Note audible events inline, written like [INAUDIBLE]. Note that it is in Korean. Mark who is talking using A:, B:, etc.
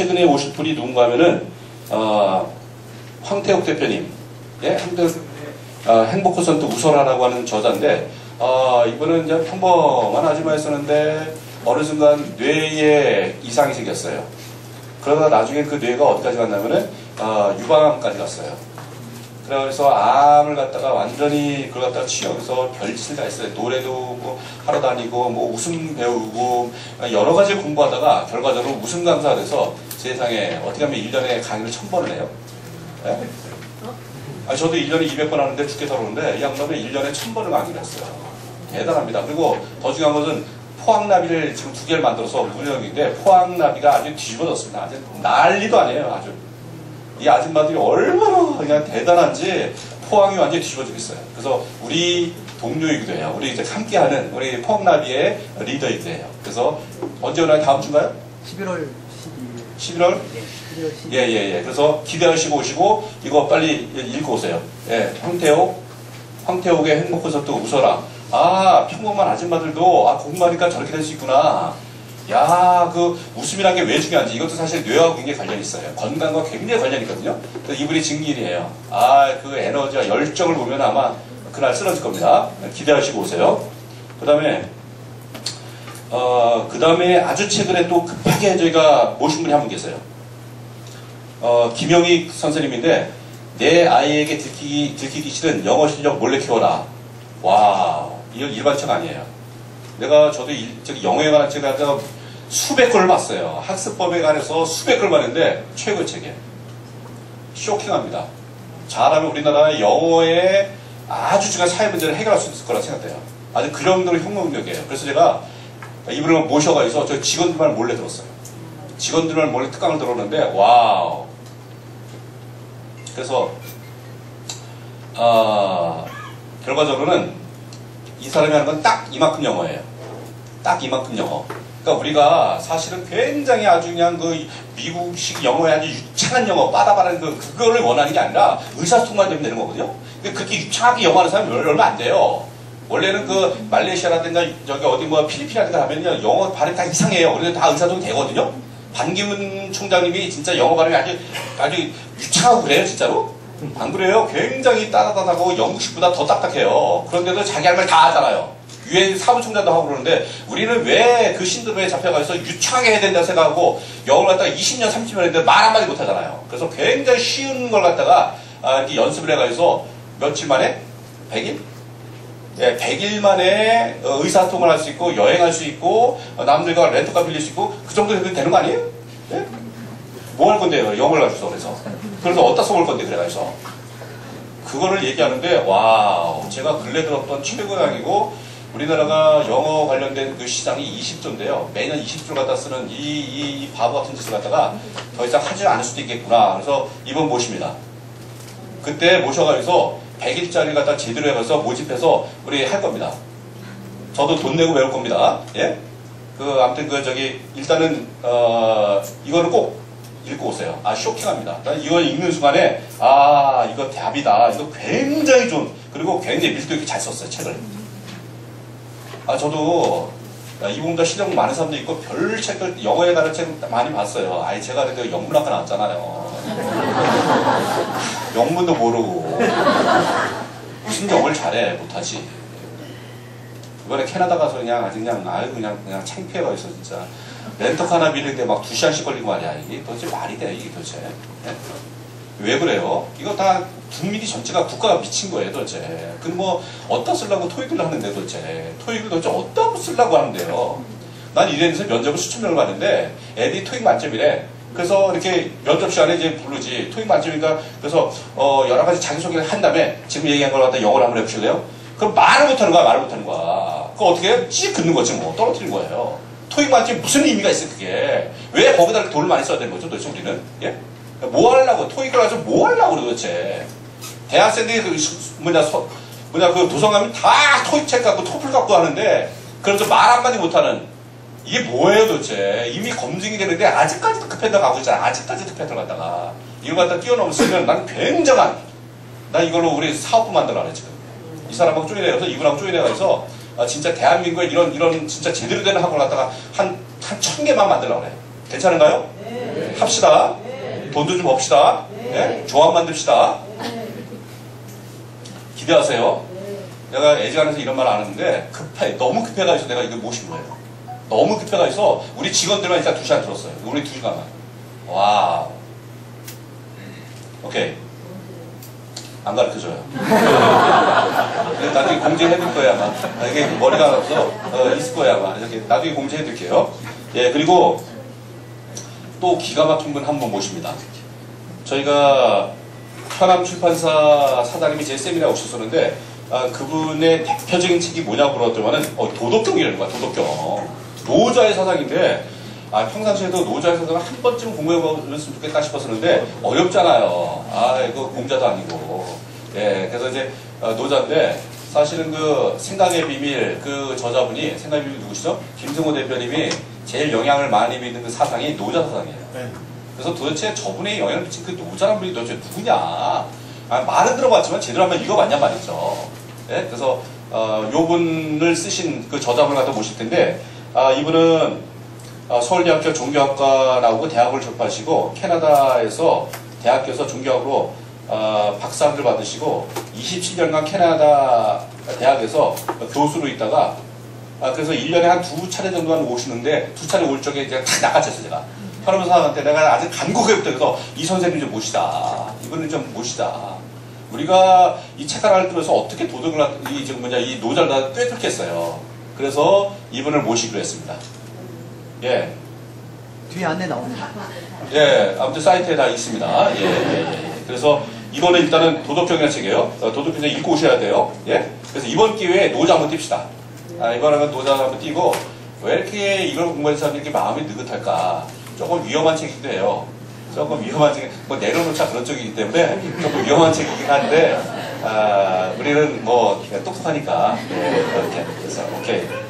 A: 최근에 오실 분이 누군가 하면은 어, 황태욱 대표님, 예, 황태욱 어, 행복호선도 우선하라고 하는 저자인데 어, 이분은 이제 평범한 아줌마였었는데 어느 순간 뇌에 이상이 생겼어요. 그러다가 나중에 그 뇌가 어디까지 갔냐면은 어, 유방암까지 갔어요. 그래서 암을 갖다가 완전히 그걸 갖다가 치료해서 별짓을 다 했어요. 노래도 뭐 하러 다니고 뭐 웃음 배우고 여러 가지 공부하다가 결과적으로 웃음 강사가 돼서 세상에 어떻게 하면 1년에 강의를 1000번을 해요. 예? 아, 저도 1년에 200번 하는데 죽게 살았는데 이 양반은 1년에 1000번을 강의를 했어요. 대단합니다. 그리고 더 중요한 것은 포항나비를 지금 두 개를 만들어서 운영인데 포항나비가 아주 뒤집어졌습니다. 아주 난리도 아니에요. 아주. 이 아줌마들이 얼마나 그냥 대단한지 포항이 완전히 뒤집어지고 있어요. 그래서 우리 동료이기도 해요. 우리 이제 함께하는 우리 포항나비의 리더이기도 해요. 그래서 언제 오나요? 다음 주인가요?
B: 11월 12일.
A: 11월?
B: 네, 11월 12일.
A: 예, 예, 예. 그래서 기대하시고 오시고 이거 빨리 읽고 오세요. 예, 황태옥, 황태옥의 행복 콘서트 웃어라. 아, 평범한 아줌마들도 아, 공부하니까 저렇게 될 수 있구나. 야, 그 웃음이란 게 왜 중요한지 이것도 사실 뇌하고 굉장히 관련이 있어요. 건강과 굉장히 관련이 있거든요. 그래서 이분이 증인이에요. 아, 그 에너지와 열정을 보면 아마 그날 쓰러질 겁니다. 기대하시고 오세요. 그 다음에 어, 그 다음에 아주 최근에 또 급하게 저희가 모신 분이 한 분 계세요. 어, 김영희 선생님인데 내 아이에게 들키기, 들키기 싫은 영어 실력 몰래 키워라. 와, 이건 일반 책 아니에요. 내가 저도 일, 저기 영어에 관한 책을 갖다가 수백 권을 봤어요. 학습법에 관해서 수백 권을 봤는데 최고 책이에요. 쇼킹합니다. 잘하면 우리나라의 영어의 아주 중요한 사회 문제를 해결할 수 있을 거라 생각돼요. 아주 그 정도로 혁명적이에요. 그래서 제가 이분을 모셔가지고 저 직원들만 몰래 들었어요. 직원들만 몰래 특강을 들었는데 와우. 그래서 아, 결과적으로는 이 사람이 하는 건 딱 이만큼 영어예요. 딱 이만큼 영어. 그러니까 우리가 사실은 굉장히 아주 그냥 그 미국식 영어에 아주 유창한 영어, 빠다바라는 그, 그거를 원하는 게 아니라 의사소통만 되면 되는 거거든요. 근데 그렇게 유창하게 영어하는 사람이 얼마 안 돼요. 원래는 그 말레이시아라든가 저기 어디 뭐 필리핀이라든가 하면요 영어 발음 다 이상해요. 그래도 다 의사소통이 되거든요. 반기문 총장님이 진짜 영어 발음이 아주 아주 유창하고 그래요 진짜로? 안 그래요? 굉장히 따뜻하고 영국식보다 더 딱딱해요. 그런데도 자기 할 말 다 하잖아요. 유엔 사무총장도 하고 그러는데 우리는 왜 그 신드롬에 잡혀가서 유창하게 해야 된다고 생각하고 영어를 갖다가 20년, 30년 했는데 말 한마디 못하잖아요. 그래서 굉장히 쉬운 걸 갖다가 아, 연습을 해가지고 며칠 만에 100일? 예, 100일 만에 어, 의사소통을 할 수 있고 여행할 수 있고 어, 남들과 렌터카 빌릴 수 있고 그 정도 되면 되는 거 아니에요? 예? 뭐 할 건데요? 영어를 가지고서 그래서 그래서 어디다 써볼 건데 그래가지고 그거를 얘기하는데 와 제가 근래 들었던 최고의 양이고 우리나라가 영어 관련된 그 시장이 20조인데요. 매년 20조를 갖다 쓰는 이, 이, 이 바보 같은 짓을 갖다가 더 이상 하지 않을 수도 있겠구나. 그래서 이번 모십니다. 그때 모셔가지고 100일짜리 갖다 제대로 해가서 모집해서 우리 할 겁니다. 저도 돈 내고 배울 겁니다. 예? 그, 아무튼 그, 저기, 일단은, 어, 이거를 꼭 읽고 오세요. 아, 쇼킹합니다. 난 이걸 읽는 순간에, 아, 이거 답이다. 이거 굉장히 좋은, 그리고 굉장히 밀도 있게 잘 썼어요, 책을. 아, 저도, 야, 이보다 실력 많은 사람도 있고, 별 책들, 영어에 관한 책 많이 봤어요. 아니, 제가 그래도 영문학과 나왔잖아요. [LAUGHS] 영문도 모르고. 무슨 영어를 잘해, 못하지. 이번에 캐나다 가서 그냥 아주 그냥 아유 그냥 그냥 창피해가 있어 진짜 렌터카 하나 빌리는데 막 두 시간씩 걸리고 말이야 이게 도대체 말이 돼 이게 도대체 네? 왜 그래요? 이거 다 국민이 전체가 국가가 미친 거예요 도대체 그뭐 어디다 쓰려고 토익을 하는데 도대체 토익을 도대체 어디다 쓰려고 하는데요 난 이래서 면접을 수천 명을 봤는데 애들이 토익 만점이래 그래서 이렇게 면접 시간에 이제 부르지 토익 만점이니까 그래서 어 여러 가지 자기소개를 한 다음에 지금 얘기한 걸 갖다 영어로 한번 해보실래요? 그럼 말을 못하는 거야, 말을 못하는 거야. 그거 어떻게 해? 찌 긋는 거지, 뭐. 떨어뜨린 거예요. 토익 만점이 무슨 의미가 있어, 그게. 왜 거기다 돈을 많이 써야 되는 거죠, 도대체 우리는? 예? 뭐 하려고, 토익을 가지고 뭐 하려고 그래, 도대체. 대학생들이 그, 뭐냐, 서, 뭐냐, 그 도서관이 다 토익 책 갖고 토플 갖고 하는데, 그래서 말 한마디 못하는, 이게 뭐예요, 도대체. 이미 검증이 되는데, 아직까지도 급했다 가고 있잖아. 아직까지도 급했다 갔다가. 이걸 갖다 뛰어넘었으면 난 굉장한, 난 이걸로 우리 사업부 만들어 래 지금. 이 사람하고 쪼개내서 이분하고 쪼개내가서 아, 진짜 대한민국에 이런 이런 진짜 제대로 되는 학원을 갖다가 한 한 천 개만 만들려고 그래. 괜찮은가요? 네. 합시다. 돈도 좀 봅시다. 예? 조합 만듭시다. 기대하세요. 내가 애지간해서 이런 말 안 하는데 급해 너무 급해가 있어 내가 이거 모신 거예요. 너무 급해가 있어 우리 직원들만 일단 두 시간 들었어요. 우리 두 시간만. 와. 오케이. 안 가르쳐줘요. [LAUGHS] 나중에 공지해둘 거야 아마. 아, 이게 머리가 없어 어, 있을 거야 아마. 이렇게 나중에 공지해둘게요. 예 그리고 또 기가 막힌 분 한 분 모십니다. 저희가 현암 출판사 사장님이 제 세미나에 오셨었는데 아, 그분의 대표적인 책이 뭐냐고 물었더니는 어, 도덕경이라는 거야 도덕경 노자의 사상인데 아, 평상시에도 노자의 사상을 한 번쯤 공부해 보셨으면 좋겠다 싶었었는데 어렵잖아요 아 이거 공자도 아니고 예 그래서 이제 어, 노자인데 사실은 그 생각의 비밀 그 저자분이 생각의 비밀 누구시죠? 김승호 대표님이 제일 영향을 많이 믿는 그 사상이 노자 사상이에요 그래서 도대체 저분의 영향을 미친 그 노자란 분이 도대체 누구냐? 아, 말은 들어봤지만 제대로 하면 이거 맞냐 말이죠. 예? 그래서 어, 요 분을 쓰신 그 저자분을 갖다 모실 텐데 아, 이분은 어, 서울대학교 종교학과 나오고 대학을 졸업하시고 캐나다에서 대학교에서 종교학으로 어, 박사학위를 받으시고 27년간 캐나다 대학에서 교수로 있다가 아, 그래서 1년에 한 두 차례 정도만 오시는데 두 차례 올 적에 제가 탁 나가쳤어요 제가. 현업사한테 내가 아주 간곡하게 그래서 이 선생님 좀 모시다. 이분을 좀 모시다. 우리가 이책 하나를 들어서 어떻게 도덕을 하- 이 지금 뭐냐 이 노자를 다 꿰뚫겠어요 그래서 이분을 모시기로 했습니다 예
B: 뒤에 안내 나옵니다.
A: 예, 아무튼 사이트에 다 있습니다. 예, 예, 예. 그래서 이거는 일단은 도덕경이라는 책이에요. 어, 도덕경 읽고 오셔야 돼요. 예. 그래서 이번 기회에 노자 한번 띱시다. 아, 이번에는 노자 한번 띄고 왜 이렇게 이걸 공부하는 사람들이 이렇게 마음이 느긋할까? 조금 위험한 책이기도 해요. 조금 위험한 책, 뭐 내려놓자 그런 쪽이기 때문에 조금 위험한 책이긴 한데, 아, 우리는 뭐 똑똑하니까, 예, 이렇게. 그래서, 오케이. 네.